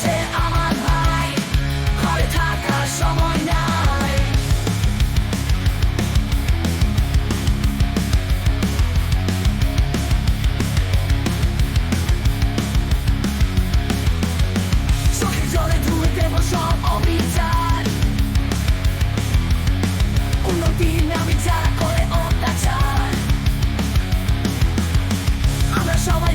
হয়েছে আমার ভাই। ঘরে থাকার সময় নাই। চোখের জলে ধুয়ে দেব সব অবিচার। কোনোদিন আমি যা করে অত্যাচার। আমরা সবাই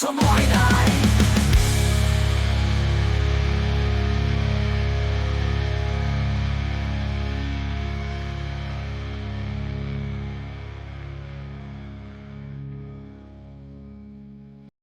some light.